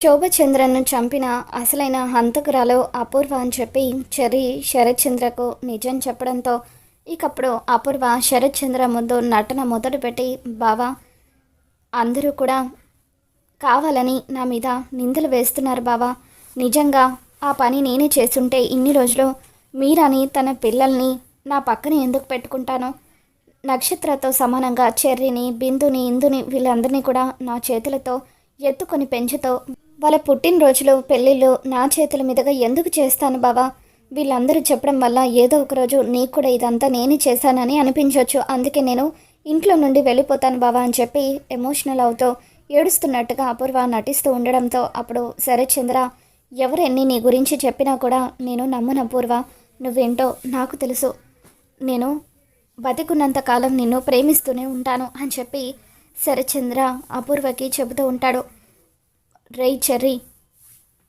శోభచంద్రను చంపిన అసలైన హంతకురాలు అపూర్వ అని చెప్పి చెర్రి శరత్చంద్రకు నిజం చెప్పడంతో ఇకప్పుడు అపూర్వ శరత్చంద్ర ముందు నటన మొదలుపెట్టి బావా అందరూ కూడా కావాలని నా మీద నిందలు వేస్తున్నారు బావా. నిజంగా ఆ పని నేనే చేస్తుంటే ఇన్ని రోజులు మీరని తన పిల్లల్ని నా పక్కన ఎందుకు పెట్టుకుంటాను? నక్షత్రతో సమానంగా చెర్రిని బిందుని ఇందుని వీళ్ళందరినీ కూడా నా చేతులతో ఎత్తుకొని పెంచుతో వాళ్ళ పుట్టినరోజులు పెళ్ళిళ్ళు నా చేతుల మీదుగా ఎందుకు చేస్తాను బావా? వీళ్ళందరూ చెప్పడం వల్ల ఏదో ఒక రోజు నీకు కూడా ఇదంతా నేనే చేశానని అనిపించవచ్చు అందుకే నేను ఇంట్లో నుండి వెళ్ళిపోతాను బావా అని చెప్పి ఎమోషనల్ అవుతూ ఏడుస్తున్నట్టుగా అపూర్వ నటిస్తూ ఉండడంతో అప్పుడు శరత్చంద్ర ఎవరెన్ని నీ గురించి చెప్పినా కూడా నేను నమ్మను అపూర్వ. నువ్వేంటో నాకు తెలుసు. నేను బతికున్నంత కాలం నిన్ను ప్రేమిస్తూనే ఉంటాను అని చెప్పి శరచంద్ర అపూర్వకి చెబుతూ ఉంటాడు. రేయ్ చెర్రీ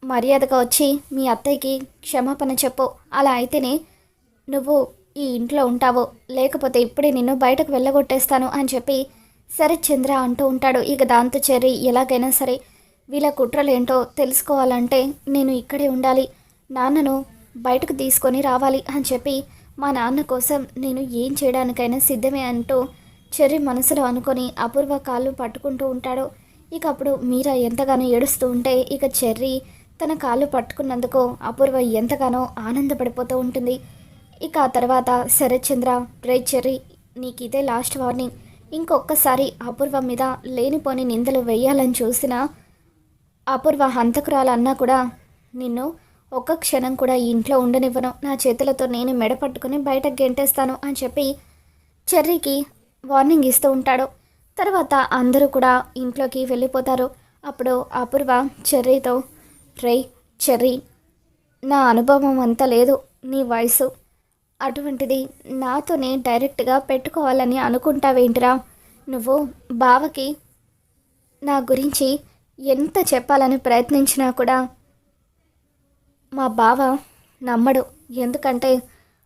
మర్యాదగా వచ్చి మీ అత్తయ్యకి క్షమాపణ చెప్పు. అలా అయితేనే నువ్వు ఈ ఇంట్లో ఉంటావు లేకపోతే ఇప్పుడే నిన్ను బయటకు వెళ్ళగొట్టేస్తాను అని చెప్పి సరే చంద్ర అంటూ ఉంటాడు. ఇక దాంతో చెర్రీ ఎలాగైనా సరే వీళ్ళ కుట్రలేంటో తెలుసుకోవాలంటే నేను ఇక్కడే ఉండాలి. నాన్నను బయటకు తీసుకొని రావాలి అని చెప్పి మా నాన్న కోసం నేను ఏం చేయడానికైనా సిద్ధమే అంటూ చెర్రీ మనసులో అనుకొని అపూర్వ కాళ్ళు పట్టుకుంటూ ఉంటాడు. ఇక అప్పుడు మీరా ఎంతగానో ఏడుస్తూ ఉంటే ఇక చెర్రీ తన కాళ్ళు పట్టుకున్నందుకు అపూర్వ ఎంతగానో ఆనందపడిపోతూ ఉంటుంది. ఇక ఆ తర్వాత శరత్చంద్ర రే చెర్రీ నీకు ఇదే లాస్ట్ వార్నింగ్. ఇంకొకసారి అపూర్వ మీద లేనిపోని నిందలు వేయాలని చూసిన అపూర్వ హంతకురాలన్నా కూడా నిన్ను ఒక్క క్షణం కూడా ఇంట్లో ఉండనివ్వను. నా చేతులతో నేను మెడ పట్టుకుని బయటకు గెంటేస్తాను అని చెప్పి చెర్రీకి వార్నింగ్ ఇస్తూ ఉంటాడు. తర్వాత అందరూ కూడా ఇంట్లోకి వెళ్ళిపోతారు. అప్పుడు అపూర్వ చెర్రీతో రే చెర్రీ నా అనుభవం అంత లేదు నీ వయసు. అటువంటిది నాతోనే డైరెక్ట్గా పెట్టుకోవాలని అనుకుంటావేంటిరా? నువ్వు బావకి నా గురించి ఎంత చెప్పాలని ప్రయత్నించినా కూడా మా బావ నమ్మడు. ఎందుకంటే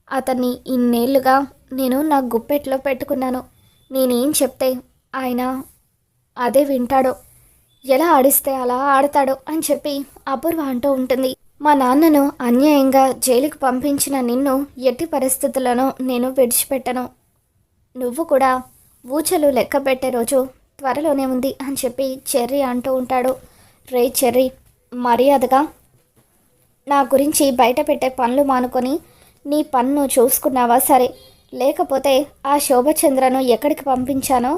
అతన్ని ఇన్నేళ్ళుగా నేను నా గుప్పెట్లో పెట్టుకున్నాను. నేనేం చెప్తే ఆయన అదే వింటాడో ఎలా ఆడిస్తే అలా ఆడతాడో అని చెప్పి అపూర్వ అంటూ ఉంటుంది. మా నాన్నను అన్యాయంగా జైలుకు పంపించిన నిన్ను ఎట్టి పరిస్థితులను నేను విడిచిపెట్టను. నువ్వు కూడా ఊచలు లెక్క పెట్టే రోజు త్వరలోనే ఉంది అని చెప్పి చెర్రీ అంటూ ఉంటాడు. రే చెర్రీ మర్యాదగా నా గురించి బయట పెట్టే పనులు మానుకొని నీ పన్ను చూసుకున్నావా సరే. లేకపోతే ఆ శోభచంద్రను ఎక్కడికి పంపించానో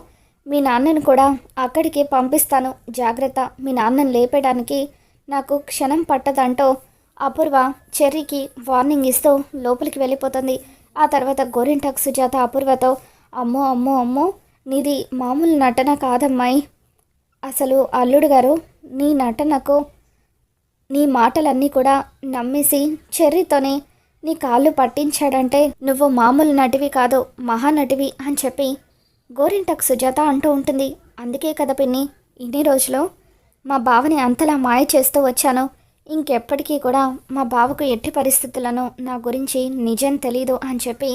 మీ నాన్నను కూడా అక్కడికి పంపిస్తాను. జాగ్రత్త. మీ నాన్నను లేపేయడానికి నాకు క్షణం పట్టదంటూ అపూర్వ చెర్రీకి వార్నింగ్ ఇస్తూ లోపలికి వెళ్ళిపోతుంది. ఆ తర్వాత గోరింటాక్ సుజాత అపూర్వతో అమ్మో అమ్మో అమ్మో నీది మామూలు నటన కాదమ్మాయి. అసలు అల్లుడు గారు నీ నటనకు నీ మాటలన్నీ కూడా నమ్మేసి చెర్రీతోనే నీ కాళ్ళు పట్టించాడంటే నువ్వు మామూలు నటివి కాదు మహానటివి అని చెప్పి గోరింటకు సుజాత అంటూ ఉంటుంది. అందుకే కదా పిన్ని ఇన్ని రోజులు మా బావని అంతలా మాయ చేస్తూ వచ్చాను. ఇంకెప్పటికీ కూడా మా బావకు ఎట్టి పరిస్థితులను నా గురించి నిజం తెలీదు అని చెప్పి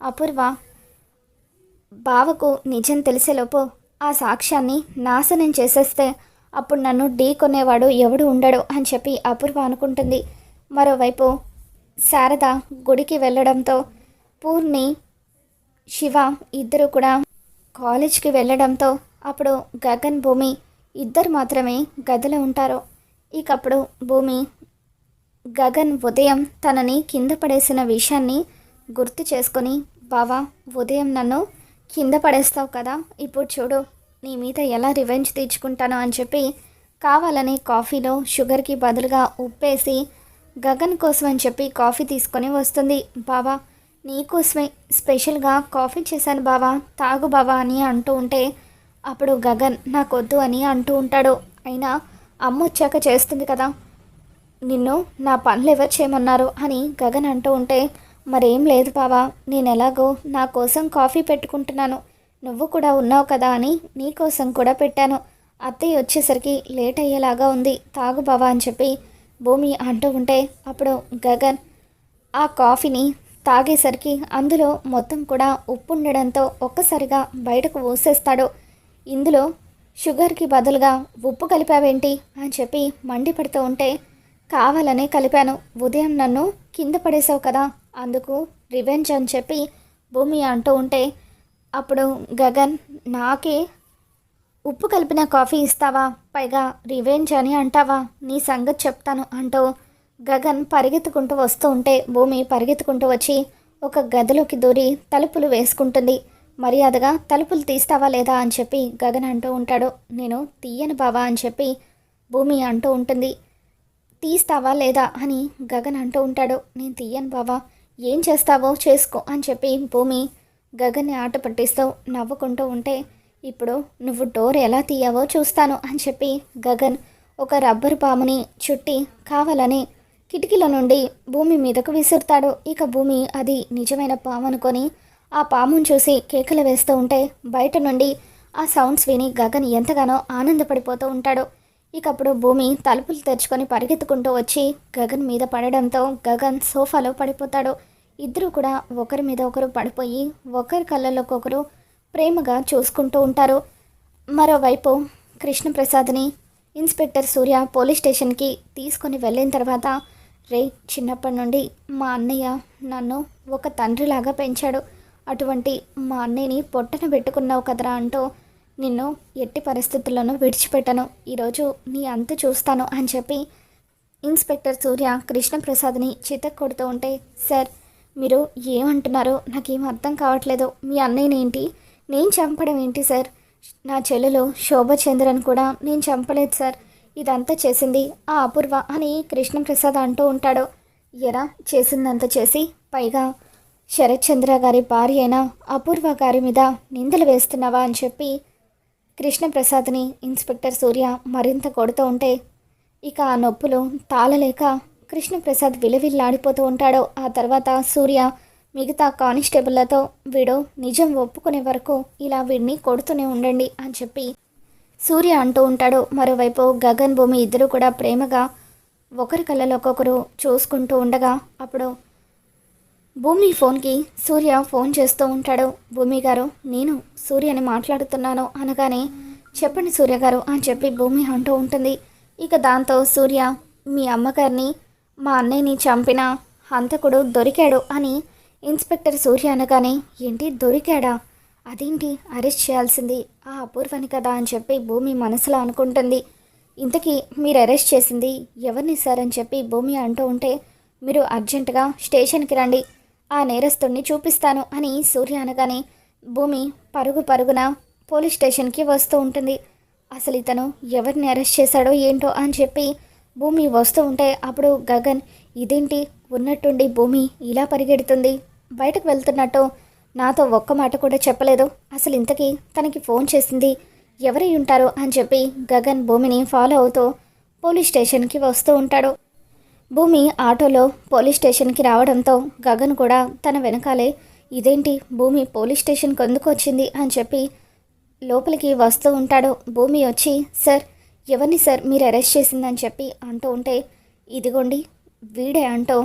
అపూర్వ బావకు నిజం తెలిసేలోపు ఆ సాక్ష్యాన్ని నాశనం చేసేస్తే అప్పుడు నన్ను ఢీ కొనేవాడు ఎవడు ఉండడు అని చెప్పి అపూర్వ అనుకుంటుంది. మరోవైపు శారద గుడికి వెళ్ళడంతో పూర్ణి శివ ఇద్దరు కూడా కాలేజ్కి వెళ్ళడంతో అప్పుడు గగన్ భూమి ఇద్దరు మాత్రమే గదిలో ఉంటారు. ఇకప్పుడు భూమి గగన్ ఉదయం తనని కింద పడేసిన విషయాన్ని గుర్తు చేసుకొని బావా ఉదయం నన్ను కింద పడేస్తావు కదా ఇప్పుడు చూడు నీ మీద ఎలా రివెంజ్ తీర్చుకుంటానో అని చెప్పి కావాలని కాఫీలో షుగర్కి బదులుగా ఉప్పేసి గగన్ కోసం అని చెప్పి కాఫీ తీసుకొని వస్తుంది బావా నీకోసమే స్పెషల్గా కాఫీ చేశాను బావా తాగు బావా అని అంటూ ఉంటే అప్పుడు గగన్ నాకొద్దు అని అంటూ ఉంటాడు. అయినా అమ్మ వచ్చాక చేస్తుంది కదా. నిన్ను నా పనులు ఎవరు చేయమన్నారు అని గగన్ అంటూ ఉంటే మరేం లేదు బావా నేను ఎలాగో నా కోసం కాఫీ పెట్టుకుంటున్నాను. నువ్వు కూడా ఉన్నావు కదా అని నీ కోసం కూడా పెట్టాను. అత్తయ్య వచ్చేసరికి లేట్ అయ్యేలాగా ఉంది తాగు బావా అని చెప్పి భూమి అంటూ ఉంటే అప్పుడు గగన్ ఆ కాఫీని తాగేసరికి అందులో మొత్తం కూడా ఉప్పు ఉండడంతో ఒక్కసారిగా బయటకు ఊసేస్తాడు. ఇందులో షుగర్కి బదులుగా ఉప్పు కలిపావేంటి అని చెప్పి మండిపడుతూ ఉంటే కావాలనే కలిపాను. ఉదయం నన్ను కింద పడేసావు కదా అందుకు రివెంజ్ అని చెప్పి భూమి అంటూ ఉంటే అప్పుడు గగన్ నాకే ఉప్పు కలిపిన కాఫీ ఇస్తావా? పైగా రివెంజ్ అని అంటావా? నీ సంగతి చెప్తాను అంటూ గగన్ పరిగెత్తుకుంటూ వస్తూ ఉంటే భూమి పరిగెత్తుకుంటూ వచ్చి ఒక గదిలోకి దూరి తలుపులు వేసుకుంటుంది. మర్యాదగా తలుపులు తీస్తావా లేదా అని చెప్పి గగన్ అంటూ ఉంటాడు. నేను తీయను బావా అని చెప్పి భూమి అంటూ ఉంటుంది. తీస్తావా లేదా అని గగన్ అంటూ ఉంటాడు. నేను తీయను బావా. ఏం చేస్తావో చేసుకో అని చెప్పి భూమి గగన్ని ఆట పట్టిస్తూ నవ్వుకుంటూ ఉంటే ఇప్పుడు నువ్వు డోర్ ఎలా తీయావో చూస్తాను అని చెప్పి గగన్ ఒక రబ్బరు పాముని చుట్టి కావాలని కిటికీల నుండి భూమి మీదకు విసురుతాడు. ఇక భూమి అది నిజమైన పాము అనుకొని ఆ పామును చూసి కేకలు వేస్తూ ఉంటే బయట నుండి ఆ సౌండ్స్ విని గగన్ ఎంతగానో ఆనందపడిపోతూ ఉంటాడు. ఇక అప్పుడు భూమి తలుపులు తెరుచుకొని పరిగెత్తుకుంటూ వచ్చి గగన్ మీద పడడంతో గగన్ సోఫాలో పడిపోతాడు. ఇద్దరు కూడా ఒకరి మీద ఒకరు పడిపోయి ఒకరి కళ్ళలోకి ఒకరు ప్రేమగా చూసుకుంటూ ఉంటారు. మరోవైపు కృష్ణప్రసాద్ని ఇన్స్పెక్టర్ సూర్య పోలీస్ స్టేషన్కి తీసుకొని వెళ్ళిన తర్వాత రే చిన్నప్పటి నుండి మా అన్నయ్య నన్ను ఒక తండ్రిలాగా పెంచాడు. అటువంటి మా అన్నయ్యని పొట్టన పెట్టుకున్నావు కదరా అంటూ నిన్ను ఎట్టి పరిస్థితుల్లోనూ విడిచిపెట్టను. ఈరోజు నీ అంత చూస్తాను అని చెప్పి ఇన్స్పెక్టర్ సూర్య కృష్ణప్రసాద్ని చితక్ కొడుతూ ఉంటే సార్ మీరు ఏమంటున్నారో నాకేం అర్థం కావట్లేదు. మీ అన్నయ్యనేంటి నేను చంపడం ఏంటి సార్? నా చెల్లెలు శోభచంద్రన్ కూడా నేను చంపలేదు సార్. ఇదంతా చేసింది ఆ అపూర్వ అని కృష్ణప్రసాద్ అంటూ ఉంటాడు. ఎరా చేసిందంతా చేసి పైగా శరత్చంద్ర గారి భార్య అయిన అపూర్వ గారి మీద నిందలు వేస్తున్నావా అని చెప్పి కృష్ణప్రసాద్ని ఇన్స్పెక్టర్ సూర్య మరింత కొడుతూ ఉంటే ఇక ఆ నొప్పులు తాళలేక కృష్ణప్రసాద్ విలవిల్లాడిపోతూ ఉంటాడు. ఆ తర్వాత సూర్య మిగతా కానిస్టేబుళ్ళతో వీడు నిజం ఒప్పుకునే వరకు ఇలా వీడిని కొడుతూనే ఉండండి అని చెప్పి సూర్య అంటూ ఉంటాడు. మరోవైపు గగన్ భూమి ఇద్దరు కూడా ప్రేమగా ఒకరి కళ్ళలో ఒక్కొక్కరు చూసుకుంటూ ఉండగా అప్పుడు భూమి ఫోన్కి సూర్య ఫోన్ చేస్తూ ఉంటాడు. భూమి గారు నేను సూర్యని మాట్లాడుతున్నాను అనగానే చెప్పండి సూర్య గారు అని చెప్పి భూమి అంటూ ఉంటుంది. ఇక దాంతో సూర్య మీ అమ్మగారిని మా అన్నయ్యని చంపిన హంతకుడు దొరికాడు అని ఇన్స్పెక్టర్ సూర్య అనగానే ఏంటి దొరికాడా? అదేంటి? అరెస్ట్ చేయాల్సింది. ఆ అపూర్వని కదా అని చెప్పి భూమి మనసులో అనుకుంటుంది. ఇంతకీ మీరు అరెస్ట్ చేసింది ఎవరిని సార్ అని చెప్పి భూమి అంటూ ఉంటే మీరు అర్జెంటుగా స్టేషన్కి రండి. ఆ నేరస్తుడిని చూపిస్తాను అని సూర్య అనగానే భూమి పరుగు పరుగున పోలీస్ స్టేషన్కి వస్తూ ఉంటుంది. అసలు ఇతను ఎవరిని అరెస్ట్ చేశాడో ఏంటో అని చెప్పి భూమి వస్తూ ఉంటే అప్పుడు గగన్ ఇదేంటి? ఉన్నట్టుండి భూమి ఇలా పరిగెడుతుంది. బయటకు వెళ్తున్నట్టు నాతో ఒక్క మాట కూడా చెప్పలేదు. అసలు ఇంతకీ తనకి ఫోన్ చేసింది ఎవరై ఉంటారు అని చెప్పి గగన్ భూమిని ఫాలో అవుతూ పోలీస్ స్టేషన్కి వస్తూ ఉంటాడు. భూమి ఆటోలో పోలీస్ స్టేషన్కి రావడంతో గగన్ కూడా తన వెనకాలే ఇదేంటి భూమి పోలీస్ స్టేషన్కి ఎందుకు వచ్చింది అని చెప్పి లోపలికి వస్తూ ఉంటాడు. భూమి వచ్చి సార్ ఎవరిని సార్ మీరు అరెస్ట్ చేసిందని చెప్పి అంటూ ఉంటే ఇదిగోండి వీడే అంటూ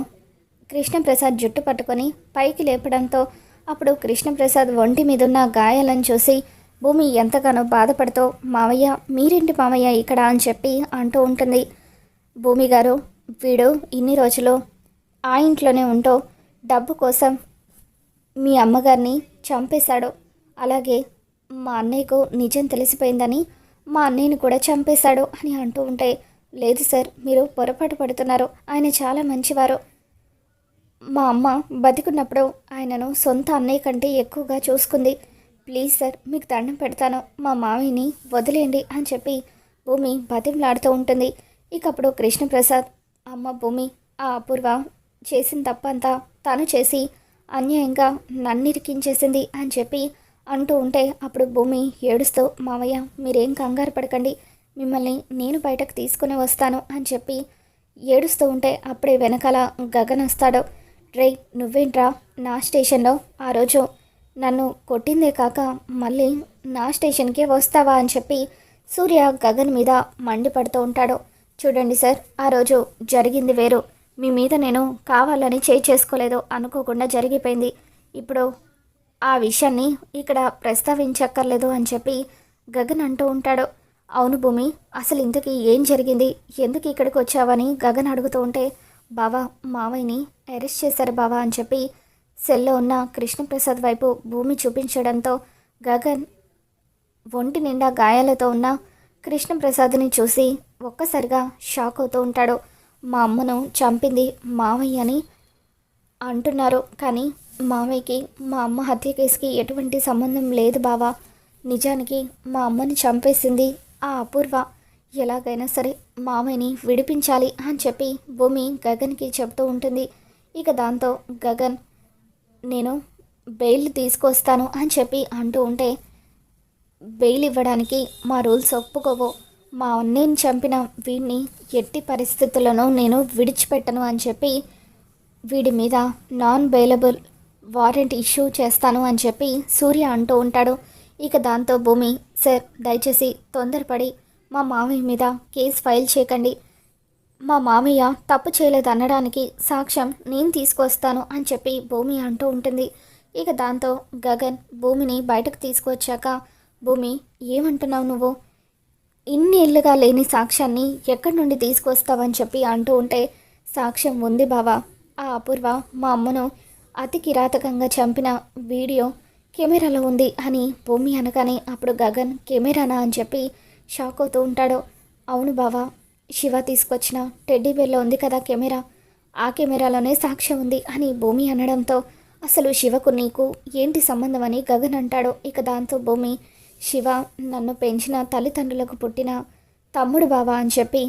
కృష్ణప్రసాద్ జుట్టు పట్టుకొని పైకి లేపడంతో అప్పుడు కృష్ణప్రసాద్ ఒంటి మీదున్న గాయాలను చూసి భూమి ఎంతగానో బాధపడుతూ మావయ్య మీరేంటి మావయ్య ఇక్కడ? అని చెప్పి అంటూ ఉంటుంది. భూమి గారు వీడు ఇన్ని రోజులు ఆ ఇంట్లోనే ఉంటూ డబ్బు కోసం మీ అమ్మగారిని చంపేశాడు. అలాగే మా అన్నయ్యకు నిజం తెలిసిపోయిందని మా అన్నయ్యని కూడా చంపేశాడు అని అంటూ ఉంటే లేదు సార్ మీరు పొరపాటు పడుతున్నారు. ఆయన చాలా మంచివారు. మా అమ్మ బతికున్నప్పుడు ఆయనను సొంత అన్నయ్య కంటే ఎక్కువగా చూసుకుంది. ప్లీజ్ సార్ మీకు దండం పెడతాను. మా మావిని వదిలేయండి అని చెప్పి భూమి బతిమలాడుతూ ఉంటుంది. ఇక అప్పుడు కృష్ణప్రసాద్ అమ్మ భూమి ఆ అపూర్వ చేసిన తప్పంతా తను చేసి అన్యాయంగా నన్నిరికించేసింది అని చెప్పి అంటూ ఉంటే అప్పుడు భూమి ఏడుస్తూ మావయ్య మీరేం కంగారు పడకండి. మిమ్మల్ని నేను బయటకు తీసుకుని వస్తాను అని చెప్పి ఏడుస్తూ ఉంటే అప్పుడే వెనకాల గగన్ వస్తాడు. రే నువ్వేంట్రా నా స్టేషన్లో? ఆ రోజు నన్ను కొట్టిందే కాక మళ్ళీ నా స్టేషన్కే వస్తావా అని చెప్పి సూర్య గగన్ మీద మండిపడుతూ ఉంటాడు. చూడండి సార్ ఆ రోజు జరిగింది వేరు. మీ మీద నేను కావాలని చేయి చేసుకోలేదు అనుకోకుండా జరిగిపోయింది. ఇప్పుడు ఆ విషయాన్ని ఇక్కడ ప్రస్తావించక్కర్లేదు అని చెప్పి గగన్ అంటూ ఉంటాడు. అవును భూమి అసలు ఇంతకీ ఏం జరిగింది? ఎందుకు ఇక్కడికి వచ్చావని గగన్ అడుగుతూ ఉంటే బావా మావయ్యని అరెస్ట్ చేశారు బావా అని చెప్పి సెల్లో ఉన్న కృష్ణప్రసాద్ వైపు భూమి చూపించడంతో గగన్ ఒంటి నిండా గాయాలతో ఉన్న కృష్ణప్రసాద్ని చూసి ఒక్కసారిగా షాక్ అవుతూ ఉంటాడు. మా అమ్మను చంపింది మావయ్య అని అంటున్నారు. కానీ మావయ్యకి మా అమ్మ హత్య కేసుకి ఎటువంటి సంబంధం లేదు బావా. నిజానికి మా అమ్మని చంపేసింది ఆ అపూర్వ. ఎలాగైనా సరే మామయ్యని విడిపించాలి అని చెప్పి భూమి గగన్కి చెప్తూ ఉంటుంది. ఇక దాంతో గగన్ నేను బెయిల్ తీసుకొస్తాను అని చెప్పి అంటూ ఉంటే బెయిల్ ఇవ్వడానికి మా రూల్స్ ఒప్పుకోవు. మా అన్నయ్యని చంపిన వీడిని ఎట్టి పరిస్థితుల్లోనూ నేను విడిచిపెట్టను అని చెప్పి వీడి మీద నాన్ బెయిలబుల్ వారెంట్ ఇష్యూ చేస్తాను అని చెప్పి సూర్య అంటూ ఉంటాడు. ఇక దాంతో భూమి సార్ దయచేసి తొందరపడి మా మామయ్య మీద కేసు ఫైల్ చేయకండి. మా మామయ్య తప్పు చేయలేదు అనడానికి సాక్ష్యం నేను తీసుకొస్తాను అని చెప్పి భూమి అంటూ ఉంటుంది. ఇక దాంతో గగన్ భూమిని బయటకు తీసుకొచ్చాక భూమి ఏమంటున్నావు నువ్వు? ఇన్నిళ్ళుగా లేని సాక్ష్యాన్ని ఎక్కడి నుండి తీసుకొస్తావని చెప్పి అంటూ ఉంటే సాక్ష్యం ఉంది బావా. ఆ అపూర్వ మా అమ్మను అతి కిరాతకంగా చంపిన వీడియో కెమెరాలో ఉంది అని భూమి అనగానే అప్పుడు గగన్ కెమెరానా? అని చెప్పి షాక్ అవుతూ ఉంటాడో? అవును బావా శివ తీసుకొచ్చిన టెడ్డీ బేర్లో ఉంది కదా కెమెరా. ఆ కెమెరాలోనే సాక్ష్యం ఉంది అని భూమి అనడంతో అసలు శివకు నీకు ఏంటి సంబంధం అని గగన్ అంటాడో? ఇక దాంతో భూమి శివ నన్ను పెంచిన తల్లిదండ్రులకు పుట్టిన తమ్ముడు బావా అని చెప్పి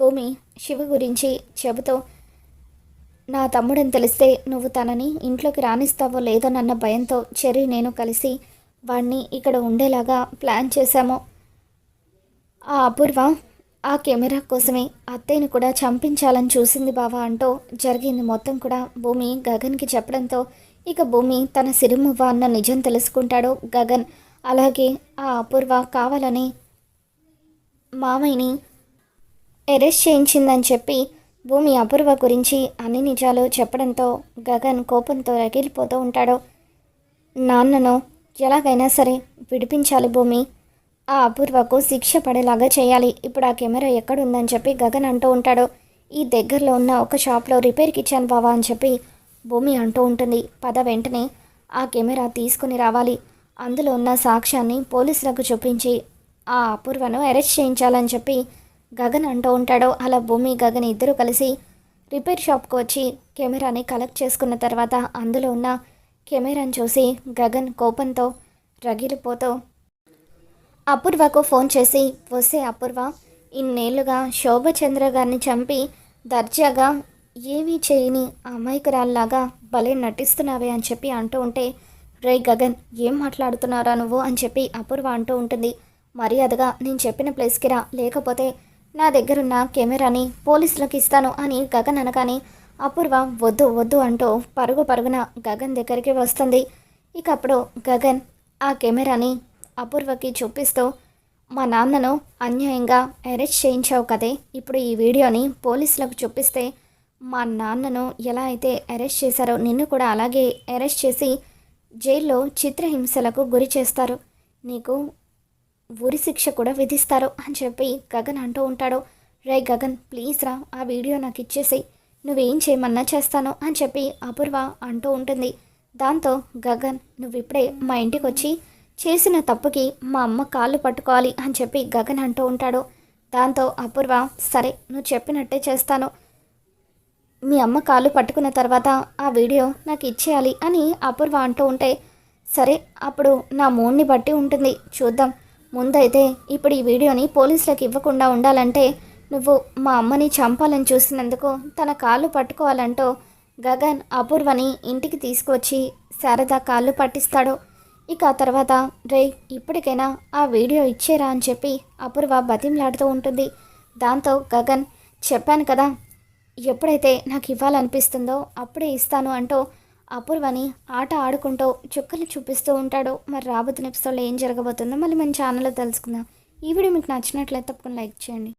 భూమి శివ గురించి చెబుతూ నా తమ్ముడని తెలిస్తే నువ్వు తనని ఇంట్లోకి రాణిస్తావో లేదో నన్న భయంతో చెర్రీ నేను కలిసి వాణ్ణి ఇక్కడ ఉండేలాగా ప్లాన్ చేశాము. ఆ అపూర్వ ఆ కెమెరా కోసమే అత్తయ్యను కూడా చంపించాలని చూసింది బావా అంటూ జరిగింది మొత్తం కూడా భూమి గగన్కి చెప్పడంతో ఇక భూమి తన సిరిమువ్వ అన్న నిజం తెలుసుకుంటాడు గగన్. అలాగే ఆ అపూర్వ కావాలని మామయ్యని అరెస్ట్ చేయించిందని చెప్పి భూమి అపూర్వ గురించి అన్ని నిజాలు చెప్పడంతో గగన్ కోపంతో రగిలిపోతూ ఉంటాడు. నాన్నను ఎలాగైనా సరే విడిపించాలి భూమి. ఆ అపూర్వకు శిక్ష పడేలాగా చేయాలి. ఇప్పుడు ఆ కెమెరా ఎక్కడుందని చెప్పి గగన్ అంటూ ఉంటాడు. ఈ దగ్గరలో ఉన్న ఒక షాప్లో రిపేర్కి ఇచ్చాను బావా అని చెప్పి భూమి అంటూ ఉంటుంది. పద వెంటనే ఆ కెమెరా తీసుకుని రావాలి. అందులో ఉన్న సాక్ష్యాన్ని పోలీసులకు చూపించి ఆ అపూర్వను అరెస్ట్ చేయించాలని చెప్పి గగన్ అంటూ ఉంటాడు. అలా భూమి గగన్ ఇద్దరు కలిసి రిపేర్ షాప్కు వచ్చి కెమెరాని కలెక్ట్ చేసుకున్న తర్వాత అందులో ఉన్న కెమెరాని చూసి గగన్ కోపంతో రగిలిపోతూ అపూర్వకు ఫోన్ చేసి వస్తే అపూర్వ ఇన్నేళ్ళుగా శోభచంద్ర గారిని చంపి దర్జాగా ఏమీ చేయని అమాయకురాల్లాగా భలే నటిస్తున్నావే అని చెప్పి అంటూ ఉంటే రే గగన్ ఏం మాట్లాడుతున్నారా నువ్వు? అని చెప్పి అపూర్వ అంటూ ఉంటుంది. మర్యాదగా నేను చెప్పిన ప్లేస్కి రా లేకపోతే నా దగ్గరున్న కెమెరాని పోలీసులకు ఇస్తాను అని గగన్ అనగానే అపూర్వ వద్దు వద్దు అంటూ పరుగు పరుగున గగన్ దగ్గరికి వస్తుంది. ఇక అప్పుడు గగన్ ఆ కెమెరాని అపూర్వకి చూపిస్తూ మా నాన్నను అన్యాయంగా అరెస్ట్ చేయించావు కదే. ఇప్పుడు ఈ వీడియోని పోలీసులకు చూపిస్తే మా నాన్నను ఎలా అయితే అరెస్ట్ చేశారో నిన్ను కూడా అలాగే అరెస్ట్ చేసి జైల్లో చిత్రహింసలకు గురి చేస్తారు. నీకు ఉరి శిక్ష కూడా విధిస్తారు అని చెప్పి గగన్ అంటూ ఉంటాడు. రే గగన్ ప్లీజ్ రా ఆ వీడియో నాకు ఇచ్చేసి నువ్వేం చేయమన్నా చేస్తాను అని చెప్పి అపూర్వ అంటూ ఉంటుంది. దాంతో గగన్ నువ్వు ఇప్పుడే మా ఇంటికి వచ్చి చేసిన తప్పుకి మా అమ్మ కాళ్ళు పట్టుకోవాలి అని చెప్పి గగన్ అంటూ ఉంటాడు. దాంతో అపూర్వ సరే నువ్వు చెప్పినట్టే చేస్తాను. మీ అమ్మ కాళ్ళు పట్టుకున్న తర్వాత ఆ వీడియో నాకు ఇచ్చేయాలి అని అపూర్వ అంటూ ఉంటే సరే అప్పుడు నా మూడ్ని బట్టి ఉంటుంది. చూద్దాం. ముందైతే ఇప్పుడు ఈ వీడియోని పోలీసులకు ఇవ్వకుండా ఉండాలంటే నువ్వు మా అమ్మని చంపాలని చూసినందుకు తన కాళ్ళు పట్టుకోవాలంటూ గగన్ అపూర్వని ఇంటికి తీసుకువచ్చి శారద కాళ్ళు పట్టిస్తాడు. ఇక ఆ తర్వాత రే ఇప్పటికైనా ఆ వీడియో ఇచ్చేరా అని చెప్పి అపూర్వ బతిమలాడుతూ ఉంటుంది. దాంతో గగన్ చెప్పాను కదా ఎప్పుడైతే నాకు ఇవ్వాలనిపిస్తుందో అప్పుడే ఇస్తాను అంటూ అపూర్వని ఆట ఆడుకుంటూ చుక్కలు చూపిస్తూ ఉంటాడు. మరి రాబోతున్న ఎపిసోడ్లో ఏం జరగబోతుందో మళ్ళీ మన ఛానల్లో తెలుసుకుందాం. ఈ వీడియో మీకు నచ్చినట్లయితే తప్పకుండా లైక్ చేయండి.